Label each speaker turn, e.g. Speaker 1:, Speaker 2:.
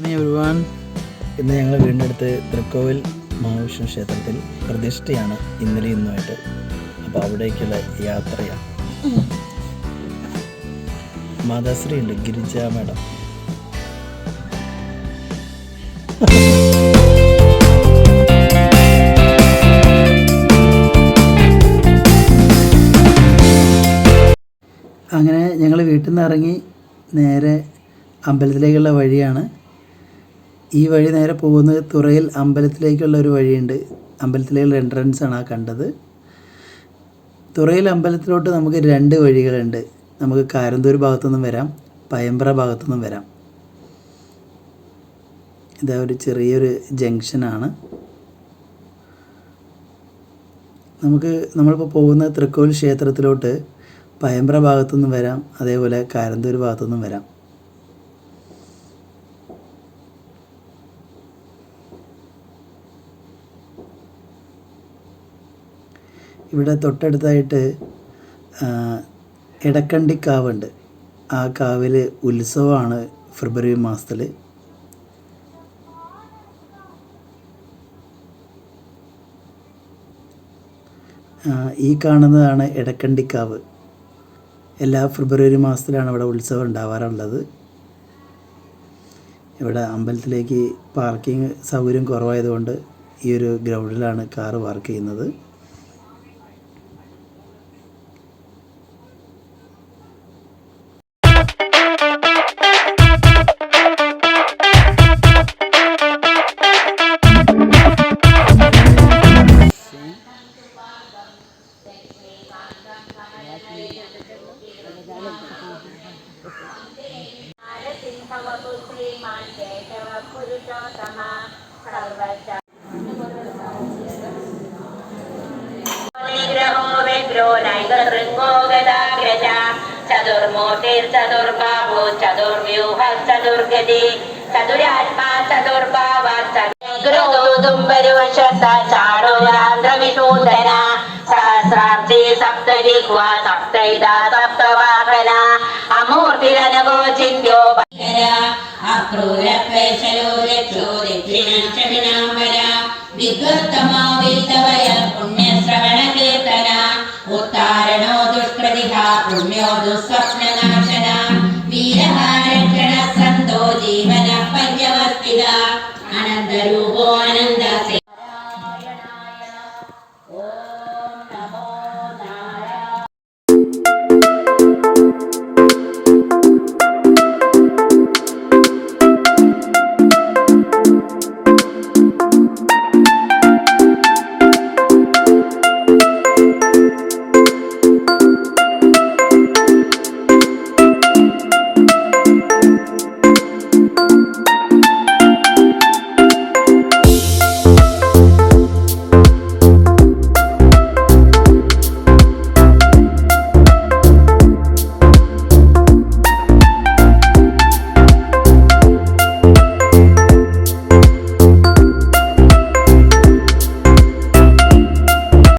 Speaker 1: Morning everyone ഇന്ന് ഞങ്ങൾ വീണ്ടെടുത്ത് തൃക്കോവിൽ മഹാവിഷ്ണു ക്ഷേത്രത്തിൽ പ്രതിഷ്ഠയാണ് ഇന്നലെ ഇന്നുമായിട്ട്. അപ്പോൾ അവിടേക്കുള്ള യാത്രയാണ്. മാതാശ്രീ ഉണ്ട് ഗിരിജ മാഡം. അങ്ങനെ ഞങ്ങൾ വീട്ടിൽ നിന്ന് ഇറങ്ങി നേരെ അമ്പലത്തിലേക്കുള്ള വഴിയാണ്. ഈ വഴി നേരെ പോകുന്നത് തുറയിൽ അമ്പലത്തിലേക്കുള്ള ഒരു വഴിയുണ്ട്. അമ്പലത്തിലേക്കുള്ള എൻട്രൻസ് ആണ് ആ കണ്ടത്. തുറയിൽ അമ്പലത്തിലോട്ട് നമുക്ക് രണ്ട് വഴികളുണ്ട്. നമുക്ക് കാരന്തൂർ ഭാഗത്തുനിന്നും വരാം പയമ്പ്ര ഭാഗത്തുനിന്നും വരാം. ഇതാ ഒരു ചെറിയൊരു ജംഗ്ഷനാണ് നമുക്ക് നമ്മളിപ്പോൾ പോകുന്ന തൃക്കോൽ ക്ഷേത്രത്തിലോട്ട് പയമ്പ്ര ഭാഗത്തുനിന്നും വരാം അതേപോലെ കാരന്തൂർ ഭാഗത്തുനിന്നും വരാം. ഇവിടെ തൊട്ടടുത്തായിട്ട് ഇടക്കണ്ടി എടക്കണ്ടി കാവുണ്ട് ആ കാവിൽ ഉത്സവമാണ് ഫെബ്രുവരി മാസത്തിൽ ഈ കാണുന്നതാണ് എടക്കണ്ടിക്കാവ്. എല്ലാ ഫെബ്രുവരി മാസത്തിലാണ് ഇവിടെ ഉത്സവം ഉണ്ടാവാറുള്ളത്. ഇവിടെ അമ്പലത്തിലേക്ക് പാർക്കിംഗ് സൗകര്യം കുറവായതുകൊണ്ട് ഈ ഒരു ഗ്രൗണ്ടിലാണ് കാറ് പാർക്ക് ചെയ്യുന്നത്.
Speaker 2: चतुर्मूर्तिर्चतुर्बाहो चतुर्व्यूहश्चतुर्गति चतुरात्मा चतुर्भावश्चतुर्बावश्चाणोरान्द्रविशूदना सहस्राब्धि सप्तजिह्वा सप्तैदा सप्तवाहना अमूर्तिरनगोचिन्त्यो क्रूरपैशलो
Speaker 3: रक्षोदिक्षिणां वय विद्वत्तमा वितवय पुण्यश्रवणकीर्तना उत्तारणो दुष्प्रतिभा पुण्यो दुःस्वप्ननाशना वीरहारक्षणः सन्तो जीवनः पर्यवर्तिता अनन्तरूपो